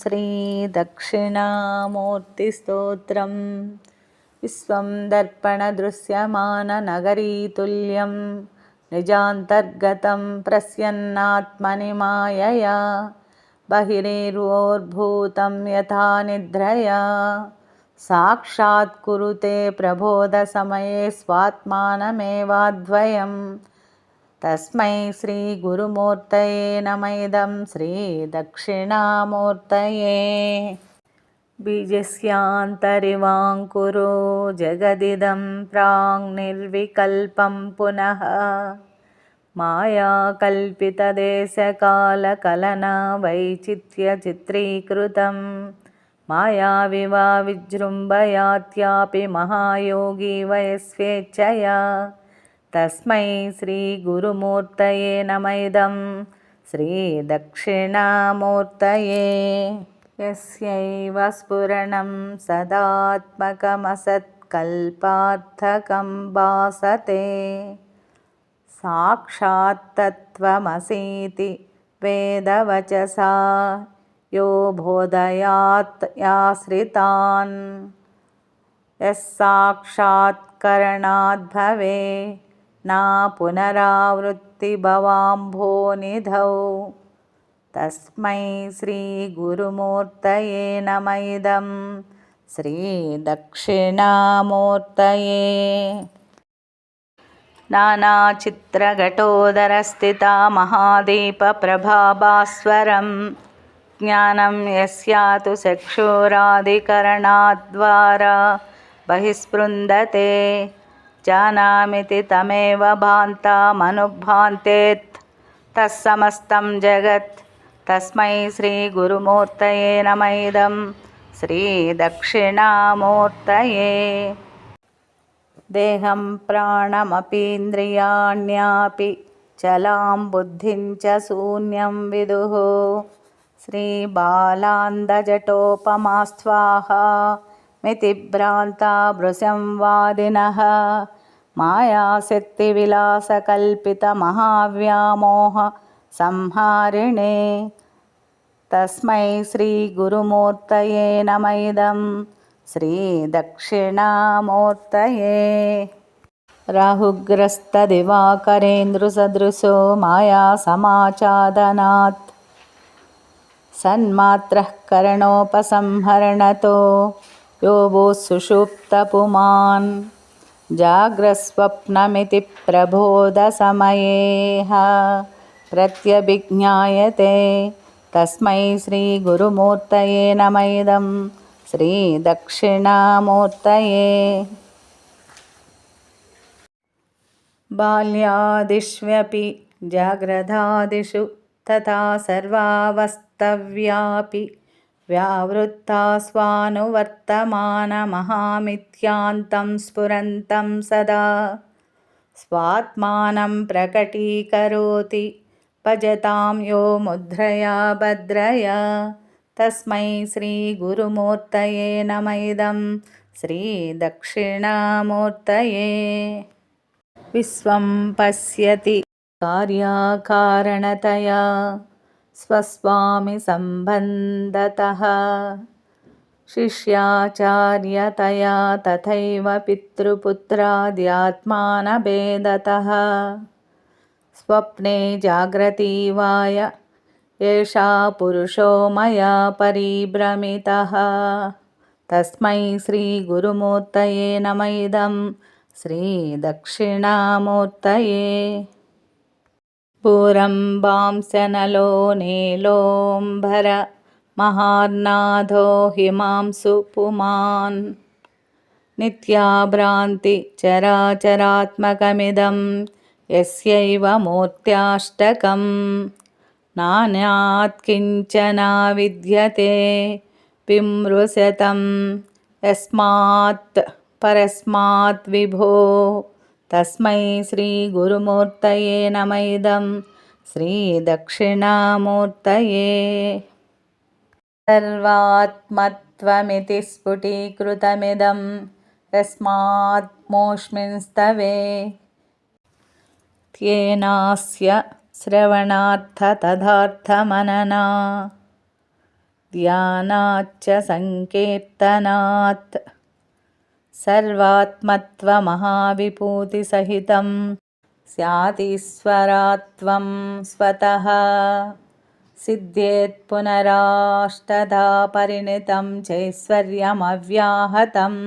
श्रीदक्षिणामूर्तिस्तोत्रं विश्वं दर्पणदृश्यमाननगरीतुल्यं निजान्तर्गतं प्रस्यन्नात्मनि मायया बहिरेर्वोर्भूतं यथा निद्रया साक्षात् कुरुते प्रबोधसमये स्वात्मानमेवाद्वयम् తస్మై శ్రీ గురుమూర్తయే నమైదం శ్రీ దక్షిణామూర్తయే. బీజస్యాంతరివాంకురు జగదిదం ప్రాంగ్ నిర్వికల్పం పునః. మాయాకల్పితదేశకాలకలన వైచిత్ర్యచిత్రీకృతం మాయావివా విజృంభయాత్యాపి మహాయోగి వయస్వేచ్ఛయా. तस्मै श्रीगुरुमूर्तये नम इदं श्रीदक्षिणामूर्तये। यस्यैव स्फुरणं सदात्मकमसत्कल्पार्थकं भासते। साक्षात्तत्त्वमसीति वेदवचसा। यो बोधयात् याश्रितान्। यः साक्षात्करणाद्भवे न पुनरावृत्तिभवाम्भोनिधौ तस्मै श्रीगुरुमूर्तये नम इदं श्रीदक्षिणामूर्तये नानाचित्रघटोदरस्थिता महादीपप्रभाभास्वरं ज्ञानं यस्यातु चक्षुरादिकरणाद्वारा बहिस्पृन्दते जानामिति तमेव भान्तामनुभान्तेत् तत्समस्तं जगत् तस्मै श्रीगुरुमूर्तये नम इदं श्रीदक्षिणामूर्तये देहं प्राणमपीन्द्रियाण्यापि चलां बुद्धिं च शून्यं विदुः श्रीबालान्दजटोपमास्त्वाहा मितिभ्रान्ता भृशं वादिनः मायाशक्तिविलासकल्पितमहाव्यामोह संहारिणे। तस्मै श्रीगुरुमूर्तये नम इदं श्रीदक्षिणामूर्तये। राहुग्रस्तदिवाकरेन्द्रसदृशो मायासमाचादनात्। सन्मात्रः करणोपसंहरणतो यो वो सुषुप्तपुमान् जाग्रस्वप्नमिति प्रबोधसमयेह प्रत्यभिज्ञायते। तस्मै श्रीगुरुमूर्तये नम इदं श्रीदक्षिणामूर्तये। बाल्यादिष्वपि जाग्रदादिषु तथा सर्वावस्थव्यापि। व्यावृत्ता स्वानुवर्तमानमहामिथ्यान्तं स्फुरन्तं सदा स्वात्मानं प्रकटीकरोति भजतां यो मुद्रया भद्रया तस्मै श्रीगुरुमूर्तये नम इदं श्रीदक्षिणामूर्तये विश्वं पश्यति कार्याकारणतया स्वस्वामिसम्बन्धतः शिष्याचार्यतया तथैव पितृपुत्राद्यात्मानभेदतः स्वप्ने जाग्रतीवाय एषा पुरुषो मया परिभ्रमितः तस्मै श्रीगुरुमूर्तये नम इदं श्रीदक्षिणामूर्तये पुरम्बांसनलो नीलोऽम्बर महार्नाथो हिमांसु पुमान् नित्याभ्रान्तिचराचरात्मकमिदं यस्यैव मूर्त्याष्टकं नान्यात् किञ्चना विद्यते विमृशतं यस्मात् परस्मात् विभो तस्मै श्रीगुरुमूर्तये नम इदं श्रीदक्षिणामूर्तये। सर्वात्मत्वमिति स्फुटीकृतमिदं यस्मात्मोऽस्मिंस्तवे त्येनास्य श्रवणार्थतथार्थमनना। ध्यानाच्च सङ्कीर्तनात् सर्वात्मत्वमहाविभूतिसहितं स्यातीश्वरात्वं स्वतः सिद्ध्येत् पुनराष्टधा परिणितं चैश्वर्यमव्याहतम्